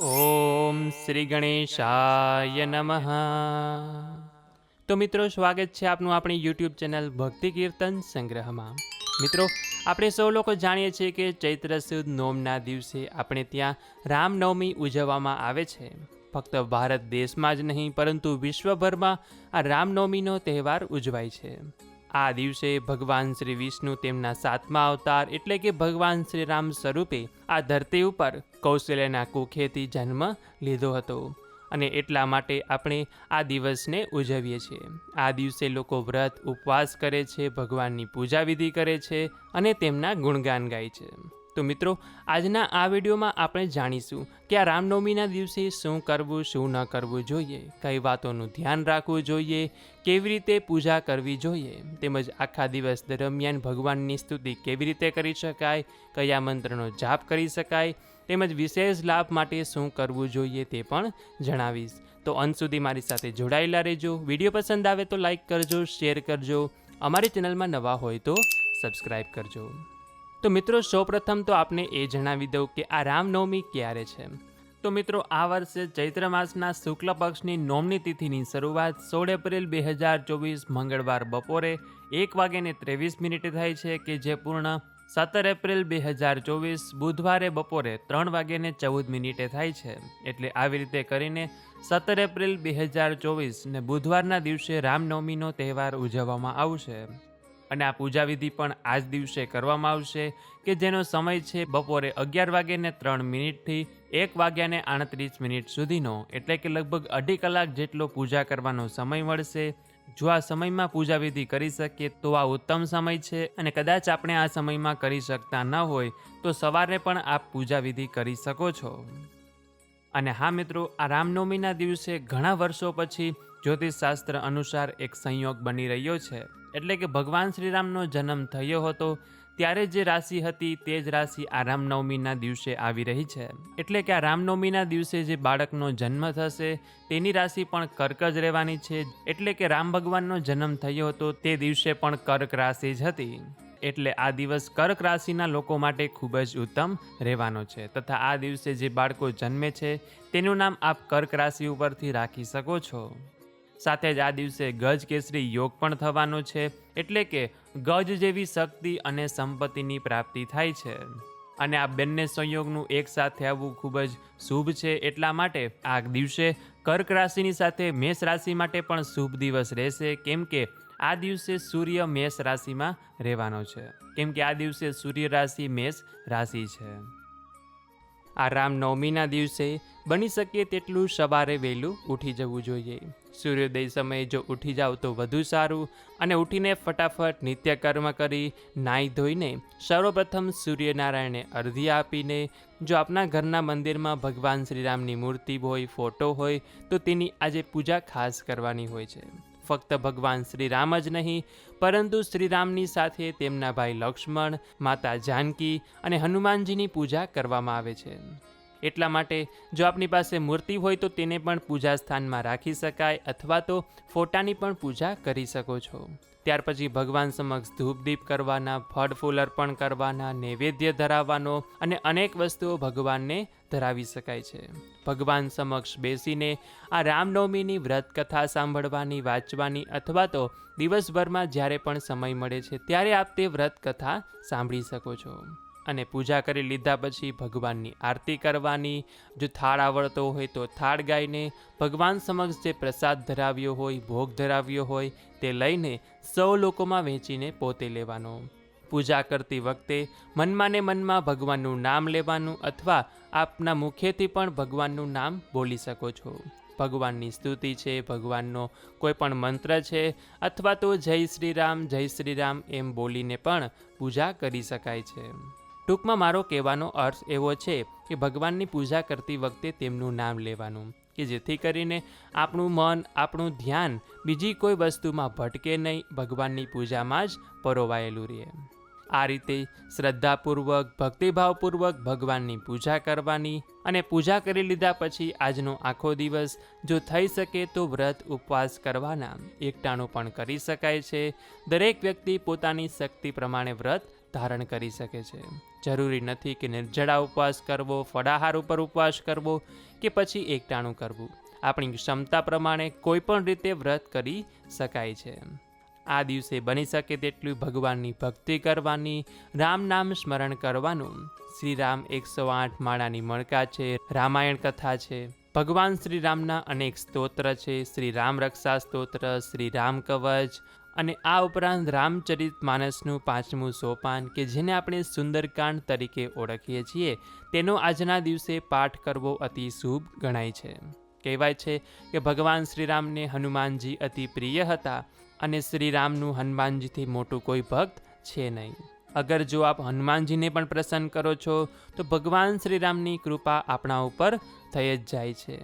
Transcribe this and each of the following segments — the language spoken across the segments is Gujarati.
ઓમ શ્રી ગણેશાય નમઃ. તો મિત્રો, સ્વાગત છે આપનું આપણી યુટ્યુબ ચેનલ ભક્તિ કીર્તન સંગ્રહમાં. મિત્રો, આપણે સૌ લોકો જાણીએ છીએ કે ચૈત્ર સુદ નોમના દિવસે આપણે ત્યાં રામનવમી ઉજવવામાં આવે છે. ફક્ત ભારત દેશમાં જ નહીં, પરંતુ વિશ્વભરમાં આ રામનવમીનો તહેવાર ઉજવાય છે. આ દિવસે ભગવાન શ્રી વિષ્ણુ તેમના સાતમા અવતાર એટલે કે ભગવાન શ્રી રામ સ્વરૂપે આ ધરતી ઉપર કૌશલ્યના કુખેથી જન્મ લીધો હતો. અને એટલા માટે આપણે આ દિવસને ઉજવીએ છીએ. આ દિવસે લોકો વ્રત ઉપવાસ કરે છે, ભગવાનની પૂજા વિધિ કરે છે અને તેમના ગુણગાન ગાય છે. તો મિત્રો, આજના આ વિડીયોમાં આપણે જાણીશું કે આ રામનવમીના દિવસે શું કરવું, શું ન કરવું જોઈએ, કઈ વાતોનું ધ્યાન રાખવું જોઈએ, કેવી રીતે પૂજા કરવી જોઈએ, તેમજ આખા દિવસ દરમિયાન ભગવાનની સ્તુતિ કેવી રીતે કરી શકાય, કયા મંત્રનો જાપ કરી શકાય, તેમજ વિશેષ લાભ માટે શું કરવું જોઈએ તે પણ જણાવીશ. તો અંત સુધી મારી સાથે જોડાયેલા રહેજો. વીડિયો પસંદ આવે તો લાઇક કરજો, શેર કરજો. અમારી ચેનલમાં નવા હોય તો સબસ્ક્રાઈબ કરજો. તો મિત્રો, સૌપ્રથમ તો આપને એ જણાવી દઉં કે આ રામનવમી ક્યારે છે? તો મિત્રો, આ વર્ષે ચૈત્ર માસના શુક્લ પક્ષની નોમની તિથિની શરૂઆત સોળ એપ્રિલ બે હજાર ચોવીસ મંગળવાર બપોરે એક વાગ્યાને ત્રેવીસ મિનિટે થાય છે કે જે પૂર્ણ સત્તર એપ્રિલ બે હજાર ચોવીસ બુધવારે બપોરે ત્રણ વાગ્યાને ચૌદ મિનિટે થાય છે. એટલે આવી રીતે કરીને સત્તર એપ્રિલ બે હજાર ચોવીસ ને બુધવારના દિવસે રામનવમીનો તહેવાર ઉજવવામાં આવશે. અને આ પૂજા વિધિ પણ આ જ દિવસે કરવામાં આવશે કે જેનો સમય છે બપોરે અગિયાર વાગ્યાને ત્રણ મિનિટથી એક વાગ્યાને આડત્રીસ મિનિટ સુધીનો. એટલે કે લગભગ અઢી કલાક જેટલો પૂજા કરવાનો સમય મળશે. જો આ સમયમાં પૂજા વિધિ કરી શકીએ તો આ ઉત્તમ સમય છે અને કદાચ આપણે આ સમયમાં કરી શકતા ન હોય તો સવારે પણ આપ પૂજા વિધિ કરી શકો છો. અને હા મિત્રો, આ રામનવમીના દિવસે ઘણા વર્ષો પછી જ્યોતિષશાસ્ત્ર અનુસાર એક સંયોગ બની રહ્યો છે. એટલે કે ભગવાન શ્રીરામનો જન્મ થયો હતો, ત્યારે જે રાશિ હતી તે જ રાશિ આ રામનવમીના દિવસે આવી રહી છે. એટલે કે આ રામનવમીના દિવસે જે બાળકનો જન્મ થશે, તેની રાશિ પણ કર્ક જ રહેવાની છે. એટલે કે રામ ભગવાનનો જન્મ થયો હતો, તે દિવસે પણ કર્ક રાશિ જ હતી. એટલે આ દિવસ કર્ક રાશિના લોકો માટે ખૂબ જ ઉત્તમ રહેવાનો છે. તથા આ દિવસે જે બાળકો જન્મે છે, તેનું નામ આપ કર્ક રાશિ ઉપરથી રાખી શકો છો. સાથે જ આ દિવસે ગજ કેસરી યોગ પણ થવાનો છે, એટલે કે ગજ જેવી શક્તિ અને સંપત્તિની પ્રાપ્તિ થાય છે. અને આ બંને સંયોગનું એક સાથે આવવું ખૂબ જ શુભ છે, એટલા માટે આ દિવસે કર્ક રાશિની સાથે મેષ રાશિ માટે પણ શુભ દિવસ રહેશે, કેમ કે આ દિવસે સૂર્ય મેષ રાશિમાં રહેવાનો છે. કેમ કે આ દિવસે સૂર્ય રાશિ મેષ રાશિ છે. આ રામનવમીના દિવસે બની શકે તેટલું સવારે વહેલું ઉઠી જવું જોઈએ. સૂર્યોદય સમયે જો ઉઠી જાવ તો વધુ સારું. અને ઉઠીને ફટાફટ નિત્યકર્મ કરી નાહી ધોઈને સર્વપ્રથમ સૂર્યનારાયણને અર્ધી આપીને જો આપના ઘરના મંદિરમાં ભગવાન શ્રીરામની મૂર્તિ હોય, ફોટો હોય, તો તેની આજે પૂજા ખાસ કરવાની હોય છે. ફક્ત ભગવાન શ્રીરામ જ નહીં, પરંતુ શ્રીરામની સાથે તેમના ભાઈ લક્ષ્મણ, માતા જાનકી અને હનુમાનજીની પૂજા કરવામાં આવે છે. એટલા માટે જો આપની પાસે મૂર્તિ હોય તો તેને પણ પૂજા સ્થાનમાં રાખી શકાય અથવા તો ફોટાની પણ પૂજા કરી શકો છો. ત્યાર પછી ભગવાન સમક્ષ ધૂપદીપ કરવાના, ફળ ફૂલ અર્પણ કરવાના, નૈવેદ્ય ધરાવવાનો અને અનેક વસ્તુઓ ભગવાનને ધરાવી શકાય છે. ભગવાન સમક્ષ બેસીને આ રામનવમીની વ્રત કથા સાંભળવાની, વાંચવાની અથવા તો દિવસભરમાં જ્યારે પણ સમય મળે છે, ત્યારે આપ તે વ્રત કથા સાંભળી શકો છો. અને પૂજા કરી લીધા પછી ભગવાનની આરતી કરવાની. જો થાળ આવડતો હોય તો થાળ ગાઈને ભગવાન સમક્ષ જે પ્રસાદ ધરાવ્યો હોય, ભોગ ધરાવ્યો હોય, તે લઈને સૌ લોકોમાં વહેંચીને પોતે લેવાનો. પૂજા કરતી વખતે મનમાં ને મનમાં ભગવાનનું નામ લેવાનું અથવા આપના મુખેથી પણ ભગવાનનું નામ બોલી શકો છો. ભગવાનની સ્તુતિ છે, ભગવાનનો કોઈ પણ મંત્ર છે અથવા તો જય શ્રી રામ, જય શ્રી રામ એમ બોલીને પણ પૂજા કરી શકાય છે. ટૂંકમાં મારો કહેવાનો અર્થ એવો છે કે ભગવાનની પૂજા કરતી વખતે તેમનું નામ લેવાનું, કે જેથી કરીને આપણું મન, આપણું ધ્યાન બીજી કોઈ વસ્તુમાં ભટકે નહીં, ભગવાનની પૂજામાં જ પરોવાયેલું રહે. આ રીતે શ્રદ્ધાપૂર્વક, ભક્તિભાવપૂર્વક ભગવાનની પૂજા કરવાની અને પૂજા કરી લીધા પછી આજનો આખો દિવસ જો થઈ શકે તો વ્રત ઉપવાસ કરવાના એકટાણું પણ કરી શકાય છે. દરેક વ્યક્તિ પોતાની શક્તિ પ્રમાણે વ્રત ધારણ કરી શકે છે. જરૂરી નથી કે નિર્જળા ઉપવાસ કરવો, ફળાહાર ઉપર ઉપવાસ કરવો કે પછી એકટાણું કરવું. આપણી ક્ષમતા પ્રમાણે કોઈ પણ રીતે વ્રત કરી શકાય છે. આ દિવસે બની શકે તેટલું ભગવાનની ભક્તિ કરવાની, રામ નામ સ્મરણ કરવાનું. શ્રી રામ એકસો આઠ માળાની મણકા છે, રામાયણ કથા છે. ભગવાન શ્રી રામના અનેક સ્તોત્ર છે. શ્રી રામ રક્ષા સ્તોત્ર, શ્રી રામ કવચ અને આ ઉપરાંત રામચરિત માનસનું પાંચમું સોપાન કે જેને આપણે સુંદરકાંડ તરીકે ઓળખીએ છીએ, તેનો આજના દિવસે પાઠ કરવો અતિ શુભ ગણાય છે. કહેવાય છે કે ભગવાન શ્રીરામને હનુમાનજી અતિ પ્રિય હતા અને શ્રીરામનું હનુમાનજીથી મોટું કોઈ ભક્ત છે નહીં. અગર જો આપ હનુમાનજીને પણ પ્રસન્ન કરો છો, તો ભગવાન શ્રીરામની કૃપા આપણા ઉપર થઈ જ જાય છે.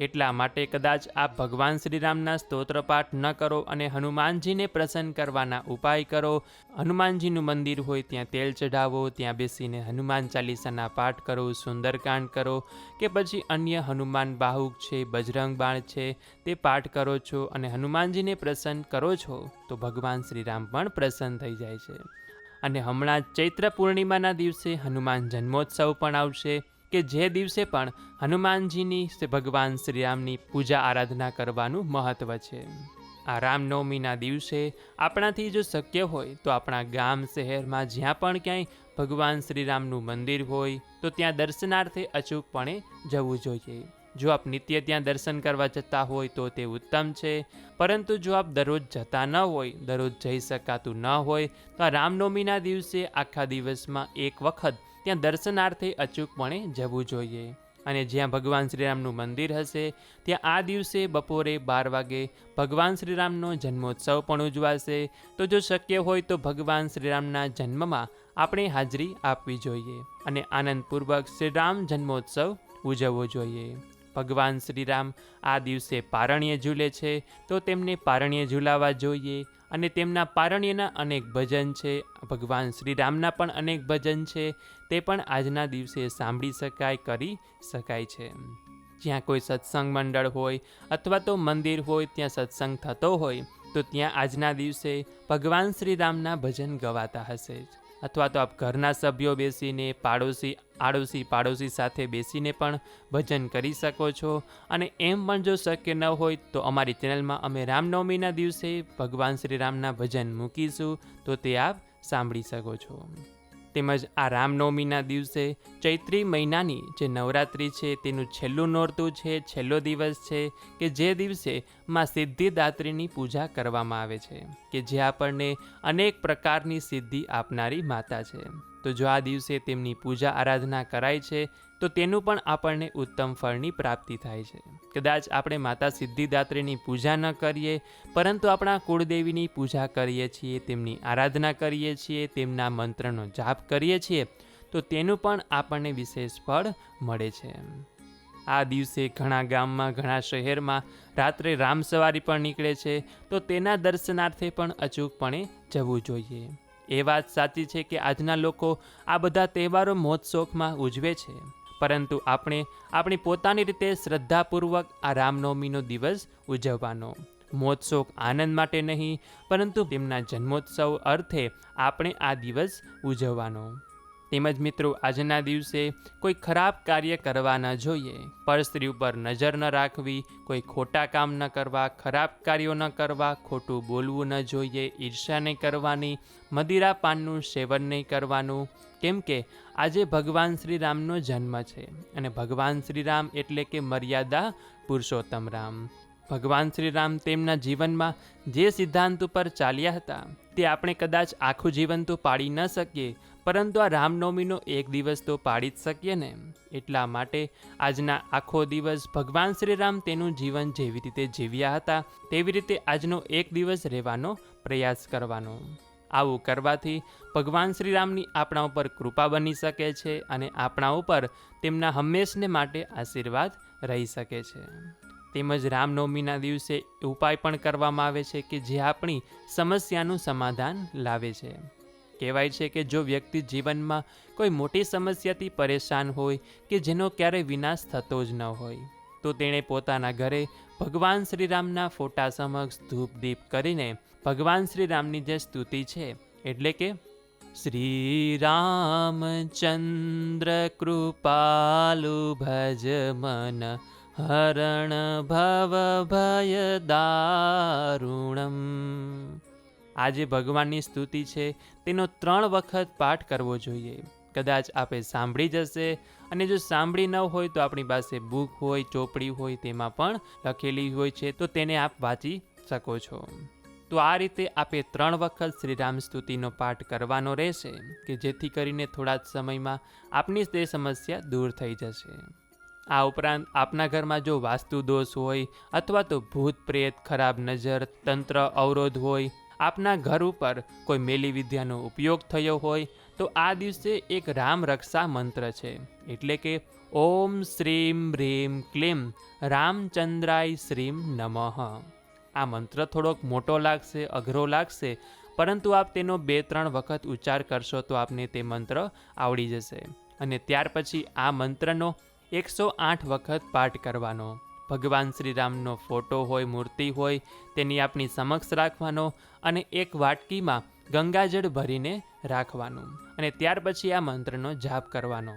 એટલા માટે કદાચ આપ ભગવાન શ્રીરામના સ્તોત્ર પાઠ ન કરો અને હનુમાનજીને પ્રસન્ન કરવાના ઉપાય કરો. હનુમાનજીનું મંદિર હોય ત્યાં તેલ ચઢાવો, ત્યાં બેસીને હનુમાન ચાલીસાના પાઠ કરો, સુંદરકાંડ કરો કે પછી અન્ય હનુમાન બાહુક છે, બજરંગ બાણ છે તે પાઠ કરો છો અને હનુમાનજીને પ્રસન્ન કરો છો તો ભગવાન શ્રીરામ પણ પ્રસન્ન થઈ જાય છે. અને હમણાં ચૈત્ર પૂર્ણિમાના દિવસે હનુમાન જન્મોત્સવ પણ આવશે. કે જે દિવસે પણ હનુમાનજીની ભગવાન શ્રીરામની પૂજા આરાધના કરવાનું મહત્ત્વ છે. આ રામનવમીના દિવસે આપણાથી જો શક્ય હોય તો આપણા ગામ શહેરમાં જ્યાં પણ ક્યાંય ભગવાન શ્રીરામનું મંદિર હોય તો ત્યાં દર્શનાર્થે અચૂકપણે જવું જોઈએ. જો આપ નિત્ય ત્યાં દર્શન કરવા જતા હોય તો તે ઉત્તમ છે, પરંતુ જો આપ દરરોજ જતા ન હોય, દરરોજ જઈ શકાતું ન હોય, તો આ રામનવમીના દિવસે આખા દિવસમાં એક વખત ત્યાં દર્શનાર્થે અચૂકપણે જવું જોઈએ. અને જ્યાં ભગવાન શ્રીરામનું મંદિર હશે, ત્યાં આ દિવસે બપોરે બાર વાગે ભગવાન શ્રીરામનો જન્મોત્સવ પણ ઉજવાશે. તો જો શક્ય હોય તો ભગવાન શ્રીરામના જન્મમાં આપણે હાજરી આપવી જોઈએ અને આનંદપૂર્વક શ્રીરામ જન્મોત્સવ ઉજવવો જોઈએ. ભગવાન શ્રીરામ આ દિવસે પારણ્ય ઝૂલે છે, તો તેમને પારણ્ય ઝૂલાવા જોઈએ. અને તેમના પારણ્યના અનેક ભજન છે. ભગવાન શ્રીરામના પણ અનેક ભજન છે. તે પણ આજના દિવસે સાંભળી શકાય, કરી શકાય છે. જ્યાં કોઈ સત્સંગ મંડળ હોય અથવા તો મંદિર હોય, ત્યાં સત્સંગ થતો હોય, તો ત્યાં આજના દિવસે ભગવાન શ્રીરામના ભજન ગવાતા હશે જ. અથવા તો આપ ઘરના સભ્યો બેસીને પાડોશી, આડોશી, પાડોશી સાથે બેસીને પણ ભજન કરી શકો છો. અને એમ પણ જો શક્ય ન હોય તો અમારી ચેનલમાં અમે રામનવમીના દિવસે ભગવાન શ્રી રામના ભજન મૂકીશું. તો તે આપ સાંભળી શકો છો. તેમજ આ રામનવમીના દિવસે ચૈત્રી મહિનાની જે નવરાત્રિ છે તેનું છેલ્લું નોરતું છે, છેલ્લો દિવસ છે કે જે દિવસે માં સિદ્ધિદાત્રીની પૂજા કરવામાં આવે છે કે જે આપણને અનેક પ્રકારની સિદ્ધિ આપનારી માતા છે. તો જો આ દિવસે તેમની પૂજા આરાધના કરાય છે, તો તેનું પણ આપણને ઉત્તમ ફળની પ્રાપ્તિ થાય છે. કદાચ આપણે માતા સિદ્ધિદાત્રીની પૂજા ન કરીએ, પરંતુ આપણા કુળદેવીની પૂજા કરીએ છીએ, તેમની આરાધના કરીએ છીએ, તેમના મંત્રનો જાપ કરીએ છીએ, તો તેનું પણ આપણને વિશેષ ફળ મળે છે. આ દિવસે ઘણા ગામમાં, ઘણા શહેરમાં રાત્રે રામસવારી પણ નીકળે છે, તો તેના દર્શનાર્થે પણ અચૂકપણે જવું જોઈએ. એ વાત સાચી છે કે આજના લોકો આ બધા તહેવારો મોજશોખમાં ઉજવે છે. પરંતુ આપણે આપણી પોતાની રીતે શ્રદ્ધાપૂર્વક આ રામનવમીનો દિવસ ઉજવવાનો. મોજશોખ આનંદ માટે નહીં, પરંતુ તેમના જન્મોત્સવ અર્થે આપણે આ દિવસ ઉજવવાનો. તેમજ મિત્રો, આજના દિવસે કોઈ ખરાબ કાર્ય કરવા ન જોઈએ. પરસ્ત્રી ઉપર નજર ન રાખવી, કોઈ ખોટા કામ ન કરવા, ખરાબ કાર્યો ન કરવા, ખોટું બોલવું ન જોઈએ ઈર્ષા નહીં કરવાની, મદિરા પાનનું સેવન નહીં કરવાનું. કેમ કે આજે ભગવાન શ્રી રામનો જન્મ છે અને ભગવાન શ્રી રામ એટલે કે મર્યાદા પુરુષોત્તમ રામ. ભગવાન શ્રી રામ તેમના જીવનમાં જે સિદ્ધાંત ઉપર ચાલ્યા હતા, તે આપણે કદાચ આખું જીવન તો પાડી ન શકીએ પરંતુ આ રામનવમીનો એક દિવસ તો પાડી જ શકીએ ને. એટલા માટે આજના આખો દિવસ ભગવાન શ્રી રામ તેનું જીવન જેવી રીતે જીવ્યા હતા, તેવી રીતે આજનો એક દિવસ રહેવાનો પ્રયાસ કરવાનો. આવું કરવાથી ભગવાન શ્રીરામની આપણા ઉપર કૃપા બની શકે છે અને આપણા ઉપર તેમના હંમેશને માટે આશીર્વાદ રહી શકે છે. તેમજ રામનવમીના દિવસે ઉપાય પણ કરવામાં આવે છે કે જે આપણી સમસ્યાનું સમાધાન લાવે છે. કહેવાય છે કે જો વ્યક્તિ જીવનમાં કોઈ મોટી સમસ્યાથી પરેશાન હોય કે જેનો ક્યારેય વિનાશ થતો જ ન હોય, તો તેણે પોતાના ઘરે ભગવાન શ્રીરામના ફોટા સમક્ષ ધૂપ દીપ કરીને ભગવાન શ્રીરામની જે સ્તુતિ છે, એટલે કે શ્રીરામચંદ્ર કૃપાલુ ભજ મન હરણ ભવ ભય દારુણમ. આ જે ભગવાનની સ્તુતિ છે, તેનો ત્રણ વખત પાઠ કરવો જોઈએ. કદાચ આપે સાંભળી જશે અને જો સાંભળી ન હોય તો આપણી પાસે બુક હોય, ચોપડી હોય, તેમાં પણ લખેલી હોય છે, તો તેને આપ વાંચી શકો છો. તો આ રીતે આપે ત્રણ વખત શ્રીરામ સ્તુતિનો પાઠ કરવાનો રહેશે, કે જેથી કરીને થોડા જ સમયમાં આપની તે સમસ્યા દૂર થઈ જશે. આ ઉપરાંત આપના ઘરમાં જો વાસ્તુ દોષ હોય અથવા તો ભૂત પ્રેત, ખરાબ નજર, તંત્ર અવરોધ હોય આપના ઘર ઉપર કોઈ મેલી વિદ્યાનો ઉપયોગ થયો હોય, તો આ દિવસે એક રામ રક્ષા મંત્ર છે. એટલે કે, ઓમ શ્રીમ હ્રીમ ક્લીમ રામચંદ્રાય શ્રીમ નમઃ. આ મંત્ર થોડોક મોટો લાગશે, અઘરો લાગશે, પરંતુ આપ તેનો બે ત્રણ વખત ઉચ્ચાર કરશો તો આપને તે મંત્ર આવડી જશે. અને ત્યાર પછી આ મંત્રનો એકસો આઠ વખત પાઠ કરવાનો. ભગવાન શ્રીરામનો ફોટો હોય, મૂર્તિ હોય, તેની આપની સમક્ષ રાખવાનો અને એક વાટકીમાં ગંગાજળ ભરીને રાખવાનું અને ત્યાર પછી આ મંત્રનો જાપ કરવાનો.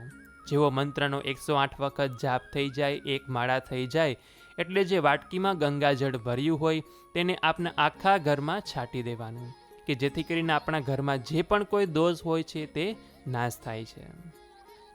જેવો મંત્રનો એકસો આઠ વખત જાપ થઈ જાય, એક માળા થઈ જાય, એટલે જે વાટકીમાં ગંગાજળ ભર્યું હોય, તેને આપના આખા ઘરમાં છાંટી દેવાનું, કે જેથી કરીને આપણા ઘરમાં જે પણ કોઈ દોષ હોય છે તે નાશ થાય છે.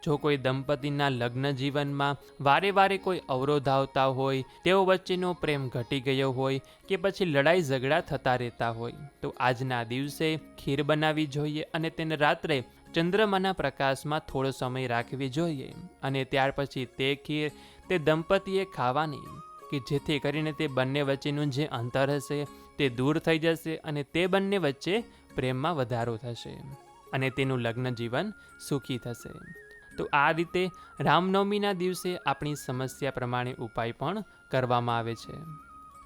જો કોઈ દંપતીના લગ્ન જીવનમાં વારે વારે કોઈ અવરોધ આવતા હોય, તેઓ વચ્ચેનો પ્રેમ ઘટી ગયો હોય કે પછી લડાઈ ઝઘડા થતા રહેતા હોય, તો આજના દિવસે ખીર બનાવવી જોઈએ અને તેને રાત્રે ચંદ્રમાના પ્રકાશમાં થોડો સમય રાખવી જોઈએ અને ત્યાર પછી તે ખીર તે દંપતીએ ખાવાની, કે જેથી કરીને તે બંને વચ્ચેનું જે અંતર હશે તે દૂર થઈ જશે અને તે બંને વચ્ચે પ્રેમમાં વધારો થશે અને તેનું લગ્ન જીવન સુખી થશે. તો આ રીતે રામનવમીના દિવસે આપણી સમસ્યા પ્રમાણે ઉપાય પણ કરવામાં આવે છે.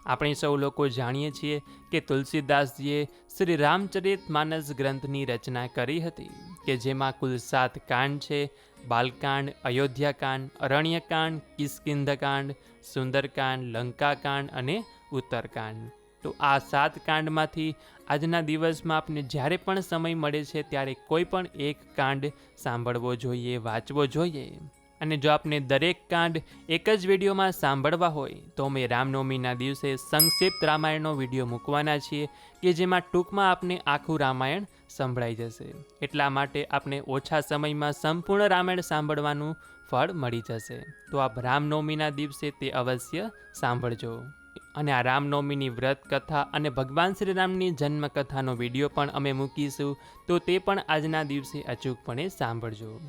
આપણે સૌ લોકો જાણીએ છીએ કે તુલસીદાસજીએ શ્રી રામચરિત માનસ ગ્રંથની રચના કરી હતી, કે જેમાં કુલ સાત કાંડ છે, બાલકાંડ, અયોધ્યાકાંડ, અરણ્યકાંડ કિસ્કિંધકાંડ સુંદરકાંડ, લંકાકાંડ અને ઉત્તરકાંડ. તો આ સાત કાંડમાંથી આજના દિવસમાં આપને જ્યારે પણ સમય મળે છે ત્યારે કોઈ પણ એક કાંડ સાંભળવો જોઈએ, વાંચવો જોઈએ. અને જો આપને દરેક કાંડ એક જ વિડીયોમાં સાંભળવા હોય, તો અમે રામનવમીના દિવસે સંક્ષિપ્ત રામાયણનો વીડિયો મૂકવાના છીએ, કે જેમાં ટૂંકમાં આપને આખું રામાયણ સંભળાઈ જશે. એટલા માટે આપને ઓછા સમયમાં સંપૂર્ણ રામાયણ સાંભળવાનું ફળ મળી જશે. તો આપ રામનવમીના દિવસે તે અવશ્ય સાંભળજો. અને આ રામનવમીની વ્રત કથા અને ભગવાન શ્રીરામની જન્મકથાનો વીડિયો પણ અમે મૂકીશું. તો તે પણ આજના દિવસે અચૂકપણે સાંભળજો.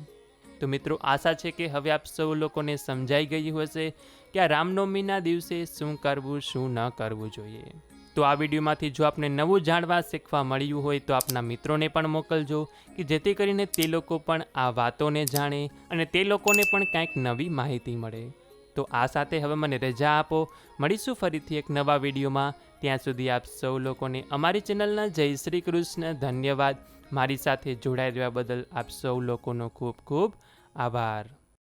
તો મિત્રો, આશા છે કે હવે આપ સૌ લોકોને સમજાઈ ગયું હશે કે આ રામનવમીના દિવસે શું કરવું, શું ન કરવું જોઈએ. તો આ વિડીયોમાંથી જો આપને નવું જાણવા શીખવા મળ્યું હોય તો આપના મિત્રોને પણ મોકલજો કે જેથી કરીને તે લોકો પણ આ વાતોને જાણે અને તે લોકોને પણ કાંઈક નવી માહિતી મળે. તો આ સાથે હવે મને રજા આપો. મળીશું ફરીથી એક નવા વિડીયોમાં. ત્યાં સુધી આપ સૌ લોકોને અમારી ચેનલના જય શ્રી કૃષ્ણ ધન્યવાદ. મારી સાથે જોડાઈ રહેવા બદલ આપ સૌ લોકોનો ખૂબ ખૂબ આભાર.